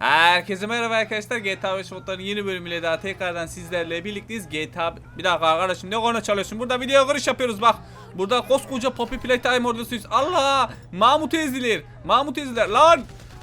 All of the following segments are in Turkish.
Herkese merhaba arkadaşlar. GTA 5 modların yeni bölümüyle daha tekrardan sizlerle birlikteyiz. GTA... Bir dakika arkadaşım ne konu çalıyorsun? Burada video giriş yapıyoruz bak. Burada koskoca Poppy Playtime ordusuyuz. Allah! Mahmut ezilir. Mahmut ezilir. Lan!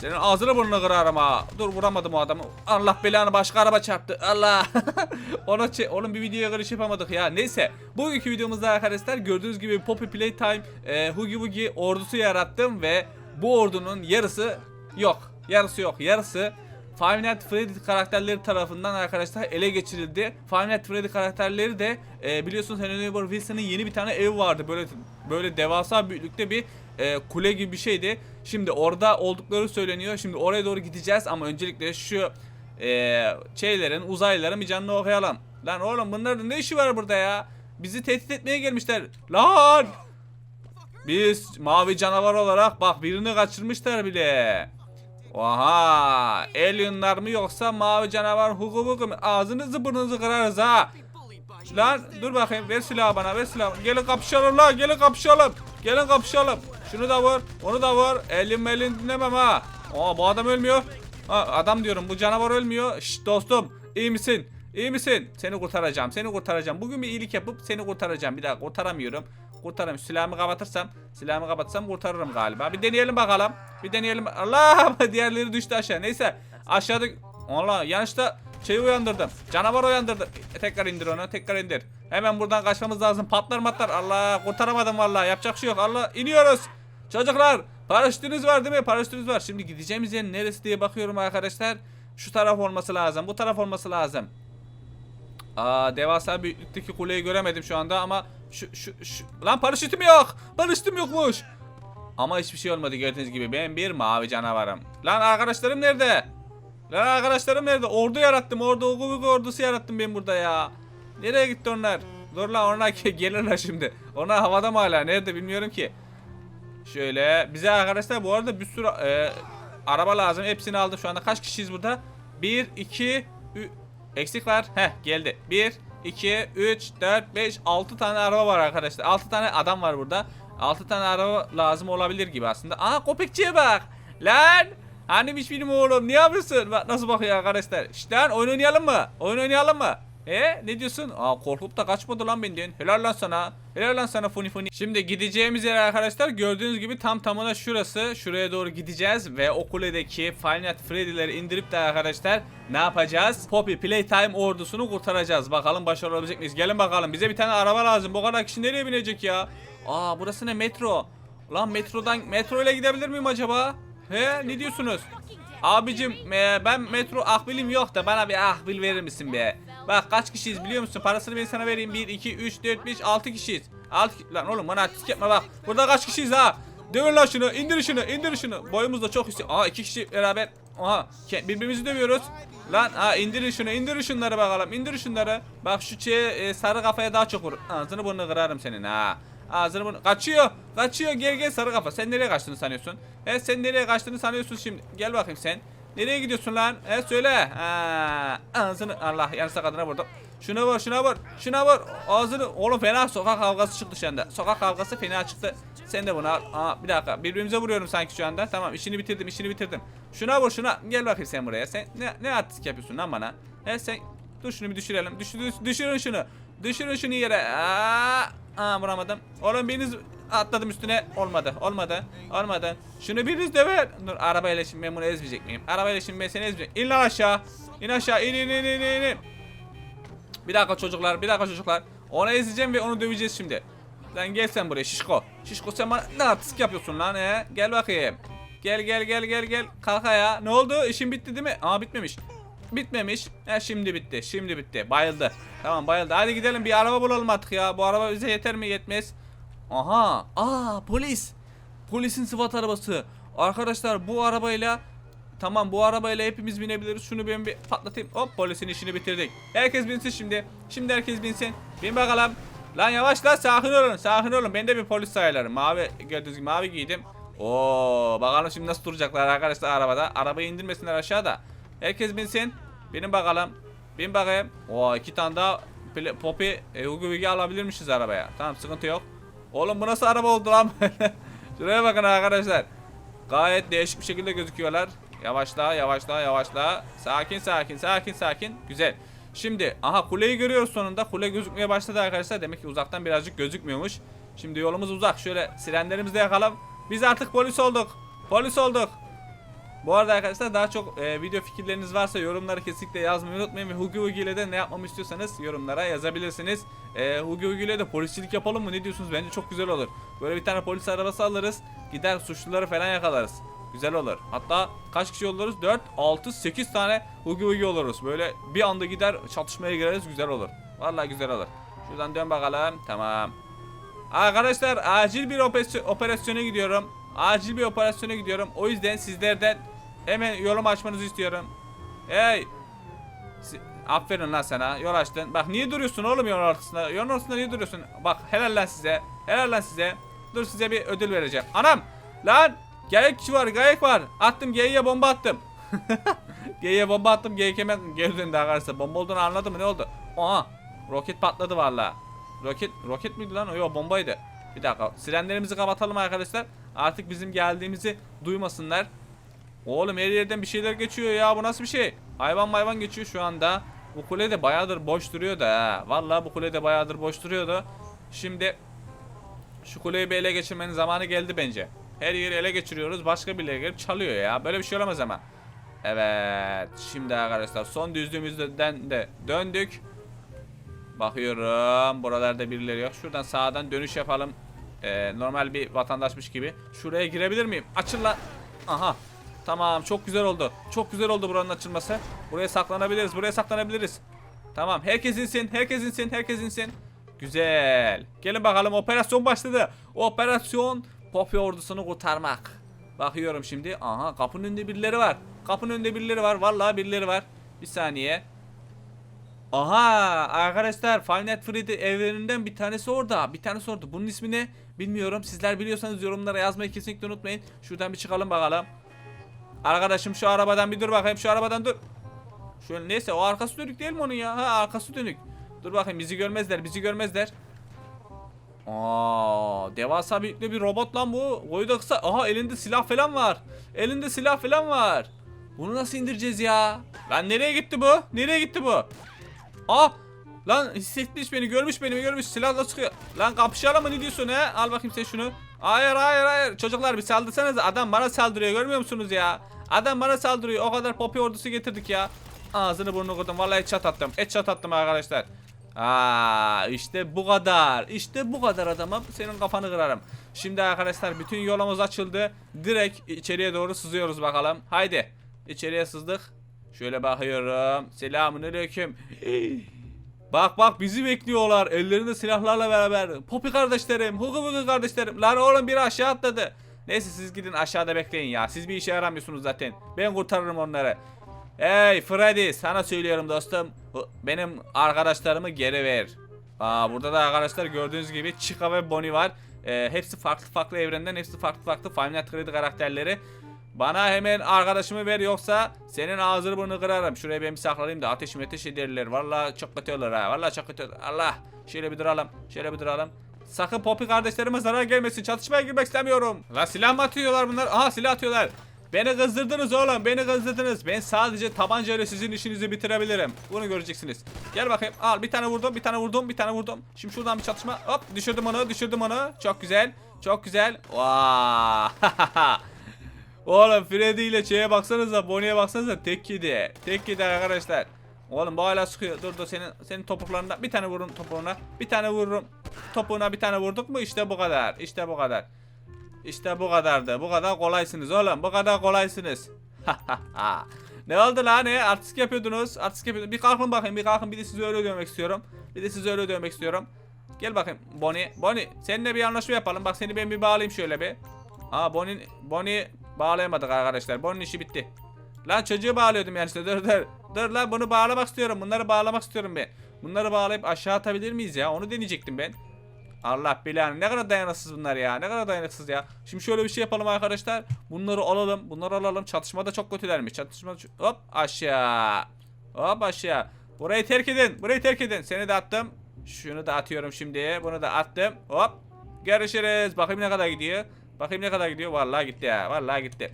Senin ağzını burnunu kırarım ha. Dur vuramadım o adamı. Allah belanı başka araba çarptı. Allah. Ona onun bir videoya giriş yapamadık ya. Neyse. Bugünkü videomuzda arkadaşlar gördüğünüz gibi Poppy Playtime e, Hugi Wugi ordusu yarattım ve bu ordunun yarısı yok. Yarısı yok. Yarısı Five Nights Freddy karakterleri tarafından arkadaşlar ele geçirildi. Five Nights Freddy karakterleri de e, biliyorsunuz Neighbor Wilson'ın yeni bir tane ev vardı. Böyle böyle devasa büyüklükte bir e, kule gibi bir şeydi. Şimdi orada oldukları söyleniyor. Şimdi oraya doğru gideceğiz ama öncelikle şu e, şeylerin, uzaylıların bir canını okuyalım. Lan oğlum bunların ne işi var burada ya? Bizi tehdit etmeye gelmişler. Lan! Biz mavi canavar olarak bak birini kaçırmışlar bile. Oha! Alienlar mı yoksa mavi canavar huku huku mu? Ağzınızı burnunuzu kırarız ha. Lan dur bakayım ver silahı bana ver silahı. Gelin kapışalım lan gelin kapışalım. Gelin kapışalım. Şunu da vur onu da vur. Elin melin dinlemem ha. Aa bu adam ölmüyor. Ha, adam diyorum bu canavar ölmüyor. Şşt dostum iyi misin? İyi misin? Seni kurtaracağım seni kurtaracağım. Bugün bir iyilik yapıp seni kurtaracağım. Bir daha kurtaramıyorum. Kurtarırım. Silahımı kapatırsam, silahımı kapatsam kurtarırım galiba. Bir deneyelim bakalım. Bir deneyelim. Allah! Diğerleri düştü aşağı. Neyse. Aşağıda Allah yanlışta şeyi uyandırdım. Canavar uyandırdım. E, tekrar indir onu. Tekrar indir. Hemen buradan kaçmamız lazım. Patlar matlar. Allah kurtaramadım vallahi. Yapacak şey yok. Allah iniyoruz. Çocuklar paraşütünüz var değil mi? Paraşütünüz var. Şimdi gideceğimiz yer neresi diye bakıyorum arkadaşlar. Şu taraf olması lazım. Bu taraf olması lazım. Aa devasa büyüklükteki kuleyi göremedim şu anda ama şu şu şu lan paraşütüm yok. Paraşütüm yokmuş. Ama hiçbir şey olmadı gördüğünüz gibi. Ben bir mavi canavarım. Lan arkadaşlarım nerede? Lan arkadaşlarım nerede? Ordu yarattım. Ordu Ugu ordusu yarattım ben burada ya. Nereye gitti onlar? Dur lan onlar gelirler şimdi. Onlar havada mı hala? Nerede bilmiyorum ki. Şöyle bize arkadaşlar bu arada bir sürü e, araba lazım. Hepsini aldım şu anda. Kaç kişiyiz burada? 1 2 3 Eksik var. Heh geldi. 1, 2, 3, 4, 5, 6 tane araba var arkadaşlar. 6 tane adam var burada. 6 tane araba lazım olabilir gibi aslında. Aa köpekçiye bak. Lan. Hani hiç benim oğlum. Ne yapıyorsun? Bak nasıl bakıyor arkadaşlar. İşte lan oyun oynayalım mı? Oyun oynayalım mı? E ne diyorsun? Aa korkup da kaçmadı lan benden. Helal lan sana. Helal lan sana funi funi. Şimdi gideceğimiz yer arkadaşlar gördüğünüz gibi tam tamına şurası. Şuraya doğru gideceğiz ve o kuledeki Five Nights at Freddy'leri indirip de arkadaşlar ne yapacağız? Poppy Playtime ordusunu kurtaracağız. Bakalım başarabilecek miyiz? Gelin bakalım. Bize bir tane araba lazım. Bu kadar kişi nereye binecek ya? Aa burası ne metro? Lan metrodan metro ile gidebilir miyim acaba? He ne diyorsunuz? Abicim e, ben metro ahbilim yok da bana bir ahbil verir misin be? Bak kaç kişiyiz biliyor musun? Parasını ben sana vereyim. 1, 2, 3, 4, 5, 6 kişiyiz. 6 lan oğlum bana artistik yapma bak. Burada kaç kişiyiz ha? Dövün lan şunu, indir şunu, indir şunu. Boyumuz da çok yüksek. Aa iki kişi beraber. Aha birbirimizi dövüyoruz. Lan ha indirin şunu, indirin şunları bakalım. İndirin şunları. Bak şu şeye, e, sarı kafaya daha çok vur. Ağzını burnunu kırarım senin ha. Ağzını bunu kaçıyor. Kaçıyor. Gel gel sarı kafa. Sen nereye kaçtığını sanıyorsun? He sen nereye kaçtığını sanıyorsun şimdi? Gel bakayım sen. Nereye gidiyorsun lan? He söyle. Ha, ağzını Allah yanlışlıkla kadına vurdum. Şuna vur, şuna vur, şuna vur. Ağzını oğlum fena sokak kavgası çıktı şu anda. Sokak kavgası fena çıktı. Sen de bunu al. Aa, bir dakika. Birbirimize vuruyorum sanki şu anda. Tamam işini bitirdim, işini bitirdim. Şuna vur, şuna. Gel bakayım sen buraya. Sen ne ne artistik yapıyorsun lan bana? He sen dur şunu bir düşürelim. Düş, düş, düşürün şunu. Düşürün şunu yere. Aa, aa vuramadım. Oğlum biriniz atladım üstüne. Olmadı. Olmadı. Olmadı. Şunu biriniz döver. Dur arabayla şimdi ben bunu ezmeyecek miyim? Arabayla şimdi ben seni ezmeyecek. İn aşağı. İn aşağı. İn in in in in. in. Bir dakika çocuklar. Bir dakika çocuklar. Onu ezeceğim ve onu döveceğiz şimdi. Lan gel sen buraya şişko. Şişko sen bana ne artistik yapıyorsun lan he? Gel bakayım. Gel gel gel gel gel. Kalk ayağa. Ne oldu? İşin bitti değil mi? Aa bitmemiş. Bitmemiş. He şimdi bitti. Şimdi bitti. Bayıldı. Tamam bayıldı. Hadi gidelim bir araba bulalım artık ya. Bu araba bize yeter mi? Yetmez. Aha. Aa polis. Polisin sıfat arabası. Arkadaşlar bu arabayla Tamam bu arabayla hepimiz binebiliriz. Şunu ben bir patlatayım. Hop polisin işini bitirdik. Herkes binsin şimdi. Şimdi herkes binsin. Bin bakalım. Lan yavaş lan sakin olun. Sakin olun. Ben de bir polis sayılırım. Mavi gördüğünüz gibi mavi giydim. Oo bakalım şimdi nasıl duracaklar arkadaşlar arabada. Arabayı indirmesinler aşağıda. Herkes binsin. Binin bakalım. Bin bakayım. Oo iki tane daha Poppy e, Hugo alabilirmişiz arabaya. Tamam sıkıntı yok. Oğlum bu nasıl araba oldu lan? Şuraya bakın arkadaşlar. Gayet değişik bir şekilde gözüküyorlar. Yavaşla yavaşla yavaşla. Sakin sakin sakin sakin. Güzel. Şimdi aha kuleyi görüyoruz sonunda. Kule gözükmeye başladı arkadaşlar. Demek ki uzaktan birazcık gözükmüyormuş. Şimdi yolumuz uzak. Şöyle sirenlerimizi de yakalım. Biz artık polis olduk. Polis olduk. Bu arada arkadaşlar daha çok e, video fikirleriniz varsa yorumları kesinlikle yazmayı unutmayın ve Hugi Hugi ile de ne yapmamı istiyorsanız yorumlara yazabilirsiniz. E, Hugi Hugi ile de polisçilik yapalım mı ne diyorsunuz bence çok güzel olur. Böyle bir tane polis arabası alırız gider suçluları falan yakalarız. Güzel olur. Hatta kaç kişi oluruz? 4, 6, 8 tane Hugi Hugi oluruz. Böyle bir anda gider çatışmaya gireriz güzel olur. Vallahi güzel olur. Şuradan dön bakalım. Tamam. Arkadaşlar acil bir operasyon, operasyona gidiyorum. Acil bir operasyona gidiyorum. O yüzden sizlerden hemen yolumu açmanızı istiyorum. Hey. Aferin lan sana. Yol açtın. Bak niye duruyorsun oğlum yolun ortasında? Yolun ortasında niye duruyorsun? Bak helal lan size. Helal lan size. Dur size bir ödül vereceğim. Anam. Lan. Geyik var geyik var. Attım geyiğe bomba attım. geyiğe bomba attım. Geyik hemen geri döndü arkadaşlar. Bomba olduğunu anladı mı ne oldu? Aha. Roket patladı vallahi. Roket roket miydi lan? Yok bombaydı. Bir dakika. Sirenlerimizi kapatalım arkadaşlar. Artık bizim geldiğimizi duymasınlar. Oğlum her yerden bir şeyler geçiyor ya. Bu nasıl bir şey? Hayvan hayvan geçiyor şu anda. Bu kule de bayağıdır boş duruyordu ha. Vallahi bu kule de bayağıdır boş duruyordu. Şimdi şu kuleyi bir ele geçirmenin zamanı geldi bence. Her yeri ele geçiriyoruz. Başka birileri gelip çalıyor ya. Böyle bir şey olamaz ama. Evet. Şimdi arkadaşlar son düzlüğümüzden de döndük. Bakıyorum. Buralarda birileri yok. Şuradan sağdan dönüş yapalım. Ee, normal bir vatandaşmış gibi. Şuraya girebilir miyim? Açın lan. Aha. Tamam çok güzel oldu. Çok güzel oldu buranın açılması. Buraya saklanabiliriz. Buraya saklanabiliriz. Tamam. Herkes insin. Herkes insin. Herkes insin. Güzel. Gelin bakalım operasyon başladı. Operasyon Poppy ordusunu kurtarmak. Bakıyorum şimdi. Aha kapının önünde birileri var. Kapının önünde birileri var. Vallahi birileri var. Bir saniye. Aha arkadaşlar Nights Freddy evlerinden bir tanesi orada. Bir tanesi orada. Bunun ismi ne? Bilmiyorum. Sizler biliyorsanız yorumlara yazmayı kesinlikle unutmayın. Şuradan bir çıkalım bakalım. Arkadaşım şu arabadan bir dur bakayım. Şu arabadan dur. Şöyle neyse o arkası dönük değil mi onun ya? Ha arkası dönük. Dur bakayım bizi görmezler. Bizi görmezler. Aa, devasa büyüklü bir robot lan bu. Boyu da kısa. Aha elinde silah falan var. Elinde silah falan var. Bunu nasıl indireceğiz ya? Lan nereye gitti bu? Nereye gitti bu? Aa! Lan hissetmiş beni, görmüş beni, görmüş silahla sıkıyor. Lan kapışalım mı ne diyorsun he? Al bakayım sen şunu. Hayır hayır hayır. Çocuklar bir saldırsanız adam bana saldırıyor görmüyor musunuz ya? Adam bana saldırıyor. O kadar popi ordusu getirdik ya. Ağzını burnunu kırdım. Vallahi çat attım. Et çat attım arkadaşlar. Aa işte bu kadar. İşte bu kadar adamım. Senin kafanı kırarım. Şimdi arkadaşlar bütün yolumuz açıldı. Direkt içeriye doğru sızıyoruz bakalım. Haydi. İçeriye sızdık. Şöyle bakıyorum. Selamun aleyküm. Bak bak bizi bekliyorlar. Ellerinde silahlarla beraber. Popi kardeşlerim, Hugo Hugo kardeşlerim. Lan oğlum biri aşağı atladı. Neyse siz gidin aşağıda bekleyin ya. Siz bir işe yaramıyorsunuz zaten. Ben kurtarırım onları. Hey Freddy sana söylüyorum dostum. Benim arkadaşlarımı geri ver. Aa, burada da arkadaşlar gördüğünüz gibi Chica ve Bonnie var. Ee, hepsi farklı farklı evrenden, hepsi farklı farklı Nights Freddy karakterleri. Bana hemen arkadaşımı ver yoksa senin ağzını burnunu kırarım. Şuraya ben bir saklanayım da ateş ateş ederler. Vallahi çok olur ha. Kötü olur. Allah. Şöyle bir duralım. Şöyle bir duralım. Sakın Poppy kardeşlerime zarar gelmesin. Çatışmaya girmek istemiyorum. La silah mı atıyorlar bunlar? Aha silah atıyorlar. Beni kızdırdınız oğlum. Beni kızdırdınız. Ben sadece tabancayla sizin işinizi bitirebilirim. Bunu göreceksiniz. Gel bakayım. Al bir tane vurdum. Bir tane vurdum. Bir tane vurdum. Şimdi şuradan bir çatışma. Hop düşürdüm onu. Düşürdüm onu. Çok güzel. Çok güzel. Vaa. Oğlum Freddy ile şeye baksanıza, Bonnie'ye baksanıza tek yedi. Tek yedi arkadaşlar. Oğlum bu hala sıkıyor. Dur dur senin senin topuklarında bir tane vurun topuğuna. Bir tane vururum. Topuğuna bir tane vurduk mu işte bu kadar. İşte bu kadar. İşte bu kadardı. Bu kadar kolaysınız oğlum. Bu kadar kolaysınız. ne oldu lan ne? Artistik yapıyordunuz. Artistik yapıyordunuz. Bir kalkın bakayım. Bir kalkın. Bir de sizi öyle dövmek istiyorum. Bir de sizi öyle dövmek istiyorum. Gel bakayım Bonnie. Bonnie seninle bir anlaşma yapalım. Bak seni ben bir bağlayayım şöyle bir. Aa Bonnie, Bonnie bağlayamadık arkadaşlar. Bonnie'nin işi bitti. Lan çocuğu bağlıyordum yani işte dur dur. Dur lan bunu bağlamak istiyorum. Bunları bağlamak istiyorum ben. Bunları bağlayıp aşağı atabilir miyiz ya? Onu deneyecektim ben. Allah belanı ne kadar dayanıksız bunlar ya. Ne kadar dayanıksız ya. Şimdi şöyle bir şey yapalım arkadaşlar. Bunları alalım. Bunları alalım. Çatışmada çok kötülermiş. Çatışma hop aşağı. Hop aşağı. Burayı terk edin. Burayı terk edin. Seni de attım. Şunu da atıyorum şimdi. Bunu da attım. Hop. Görüşürüz. Bakayım ne kadar gidiyor. Bakayım ne kadar gidiyor. Vallahi gitti ya. Vallahi gitti.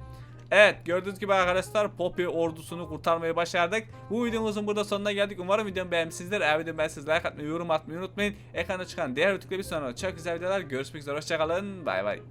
Evet gördüğünüz gibi arkadaşlar Poppy ordusunu kurtarmayı başardık. Bu videomuzun burada sonuna geldik. Umarım videomu beğenmişsinizdir. Eğer videomu beğendiyseniz like atmayı, yorum atmayı unutmayın. Ekrana çıkan diğer videoda bir sonra çok güzel videolar. Görüşmek üzere. Hoşçakalın. Bay bay.